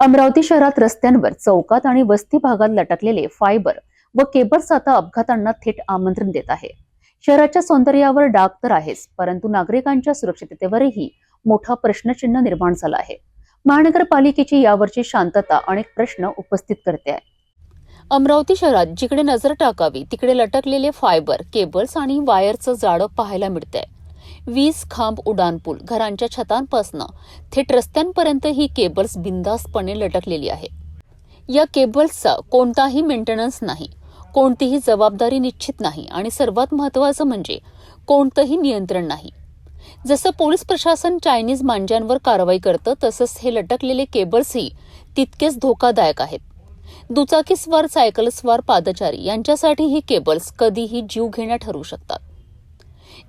अमरावती शहरात रस्त्यांवर चौकात आणि वस्ती भागात लटकलेले फायबर व केबल्स आता अपघातांना थेट आमंत्रण देत आहे. शहराच्या सौंदर्यावर डाग तर आहेच परंतु नागरिकांच्या सुरक्षिततेवरही मोठा प्रश्नचिन्ह निर्माण झाला आहे. महानगरपालिकेची यावरची शांतता अनेक प्रश्न उपस्थित करते आहे. अमरावती शहरात जिकडे नजर टाकावी तिकडे लटकलेले फायबर केबल्स आणि वायरचं जाळं पाहायला मिळतंय. वीज खांब उड्डाणपूल घरांच्या छतांपासनं थेट रस्त्यांपर्यंत ही केबल्स बिंदासपणे लटकलेली आहे. या केबल्सचा कोणताही मेंटेनन्स नाही कोणतीही जबाबदारी निश्चित नाही आणि सर्वात महत्वाचं म्हणजे कोणतंही नियंत्रण नाही. जसं पोलीस प्रशासन चायनीज मांज्यांवर कारवाई करतं तसंच हे लटकलेले केबल्सही तितकेच धोकादायक आहेत. दुचाकीस्वार सायकलस्वार पादचारी यांच्यासाठी ही केबल्स कधीही जीव घेण्या ठरू शकतात.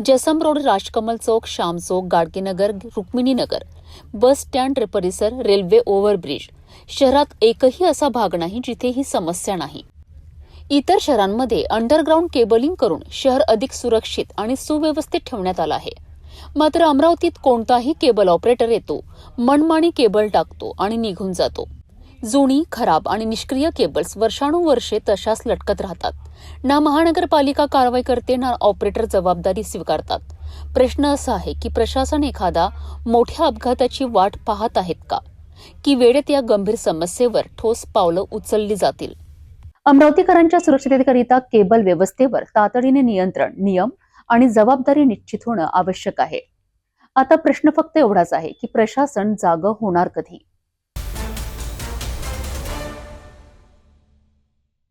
जसम रोड राजकमल चौक श्याम चौक गाडगेनगर रुक्मिणीनगर बस स्टँड परिसर रेल्वे ओव्हरब्रिज. शहरात एकही असा भाग नाही जिथे ही समस्या नाही. इतर शहरांमध्ये अंडरग्राऊंड केबलिंग करून शहर अधिक सुरक्षित आणि सुव्यवस्थित ठेवण्यात आलं आहे. मात्र अमरावतीत कोणताही केबल ऑपरेटर येतो मनमाणी केबल टाकतो आणि निघून जातो. जुनी खराब आणि निष्क्रिय केबल्स वर्षानुवर्षे तशाच लटकत राहतात. ना महानगरपालिका कारवाई करते ना ऑपरेटर जबाबदारी स्वीकारतात. प्रश्न असा आहे की प्रशासन एखादा मोठ्या अपघाताची वाट पाहत आहेत का? की वेळेत या गंभीर समस्येवर ठोस पावलं उचलली जातील? अमरावतीकरांच्या सुरक्षिततेकरिता केबल व्यवस्थेवर तातडीने नियंत्रण नियम आणि जबाबदारी निश्चित होणं आवश्यक आहे. आता प्रश्न फक्त एवढाच आहे की प्रशासन जागं होणार कधी?